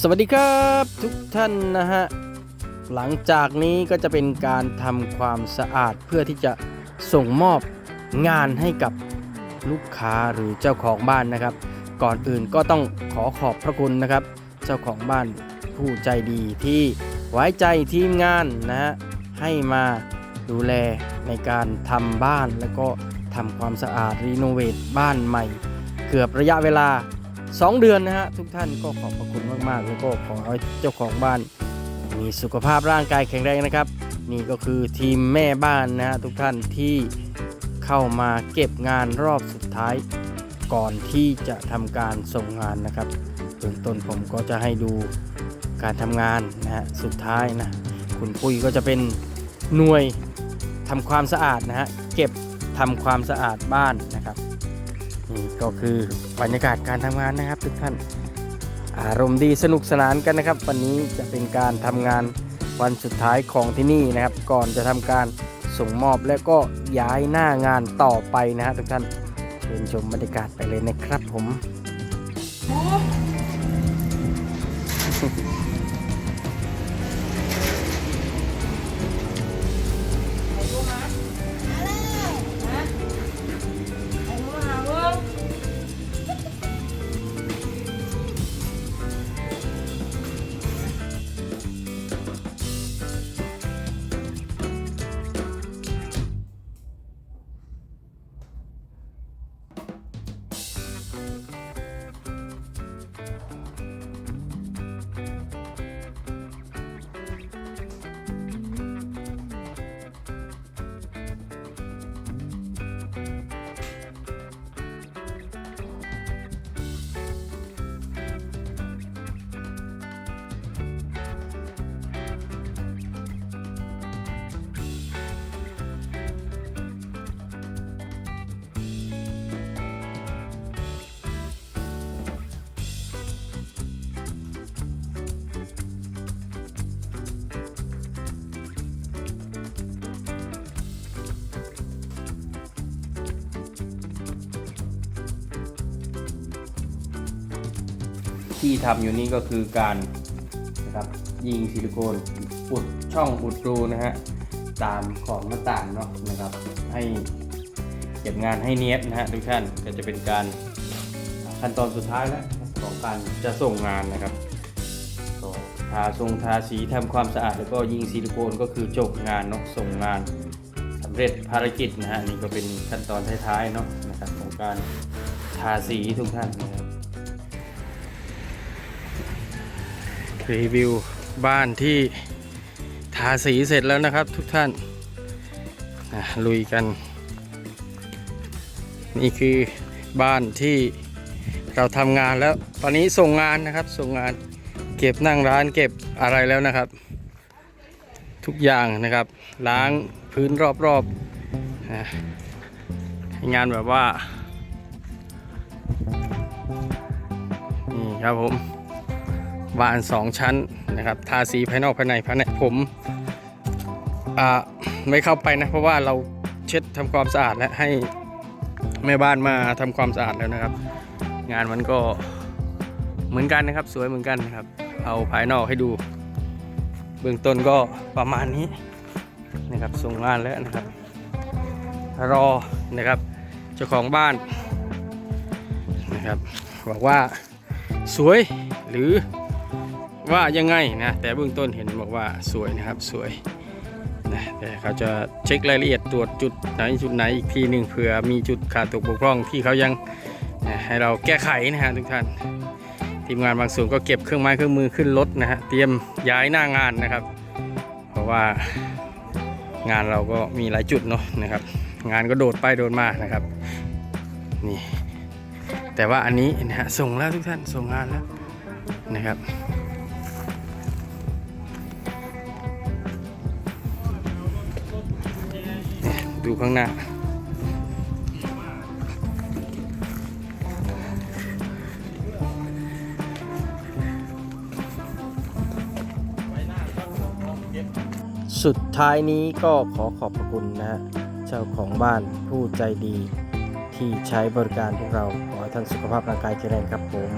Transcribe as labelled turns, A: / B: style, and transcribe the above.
A: สวัสดีครับทุกท่านนะฮะ หลังจากนี้ก็จะเป็นการทำความสะอาดเพื่อที่จะส่งมอบงานให้กับลูกค้าหรือเจ้าของบ้านนะครับ ก่อนอื่นก็ต้องขอขอบพระคุณนะครับ เจ้าของบ้านผู้ใจดีที่ไว้ใจทีมงานนะฮะให้มาดูแลในการทำบ้านแล้วก็ทำความสะอาดรีโนเวทบ้านใหม่ เกือบระยะเวลา 2 เดือนนะฮะทุกท่านก็ขอบพระคุณมากๆ แล้วก็ขอให้เจ้าของบ้าน มีสุขภาพร่างกายแข็งแรงนะครับ นี่ก็คือทีมแม่บ้านนะฮะทุกท่านที่เข้ามาเก็บงานรอบสุดท้าย ก่อนที่จะทำการส่งงานนะครับเบื้องต้นผมก็จะให้ดูการทำงานนะฮะสุดท้ายนะคุณปุ้ยก็จะเป็นหน่วยทำความสะอาดนะฮะเก็บทำความสะอาดบ้านนะครับ นี่ก็คือบรรยากาศการทำงานนะครับ ทุกท่านอารมณ์ดีสนุกสนานกันนะครับ วันนี้จะเป็นการทำงานวันสุดท้ายของที่นี่นะครับ ก่อนจะทำการส่งมอบและก็ย้ายหน้างานต่อไปนะฮะทุกท่านเชิญชมบรรยากาศไปเลยนะครับผม ที่ทำอยู่นี่ก็คือการนะครับยิงซิลิโคนอุดช่องอุดรูนะฮะตามขอบหน้าต่างเนาะนะครับ ให้เก็บงานให้เนียบนะฮะทุกท่านก็จะเป็นการขั้นตอนสุดท้ายแล้วของการจะส่งงานนะครับทาทรงทาสีทำความสะอาดแล้วก็ยิงซิลิโคนก็คือจบงานเนาะส่งงานสำเร็จภารกิจนะฮะนี่ก็เป็นขั้นตอนท้ายๆเนาะนะครับของการทาสีทุกท่านนะครับ รีวิวบ้านที่ทาสีเสร็จแล้วนะครับทุกท่านอะลุยกัน นี่คือบ้านที่เราทำงานแล้ว ตอนนี้ส่งงานนะครับ ส่งงานเก็บนั่งร้านเก็บอะไรแล้วนะครับ ทุกอย่างนะครับ ล้างพื้นรอบๆอะให้งานแบบว่า นี่ครับผม บ้านสองชั้นนะครับ ทาสีภายนอกภายในภายในผมอ่าไม่เข้าไปนะ เพราะว่าเราเช็ดทำความสะอาดและให้แม่บ้านมาทำความสะอาดแล้วนะครับ งานมันก็เหมือนกันนะครับ สวยเหมือนกันนะครับ เอาภายนอกให้ดู เบื้องต้นก็ประมาณนี้นะครับส่งงานแล้วนะครับ รอนะครับเจ้าของบ้านนะครับบอกว่าสวยหรือ ว่ายังไงนะแต่เบื้องต้นเห็นบอกว่าสวยนะครับสวยนะแต่เขาจะเช็ครายละเอียดตรวจจุดไหนจุดไหนอีกทีหนึ่งเผื่อมีจุดขาดตกบกพร่องที่เขายังนะให้เราแก้ไขนะฮะทุกท่านทีมงานบางส่วนก็เก็บเครื่องไม้เครื่องมือขึ้นรถนะฮะเตรียมย้ายหน้างานนะครับ เพราะว่างานเราก็มีหลายจุดเนาะนะครับ งานก็โดดไปโดดมานะครับนี่แต่ว่าอันนี้นะฮะส่งแล้วทุกท่านส่งงานแล้วนะครับ ดูข้างหน้า สุดท้ายนี้ก็ขอขอบพระคุณนะฮะ เจ้าของบ้านผู้ใจดีที่ใช้บริการพวกเรา ขอให้ท่านสุขภาพร่างกายแข็งแรงครับผม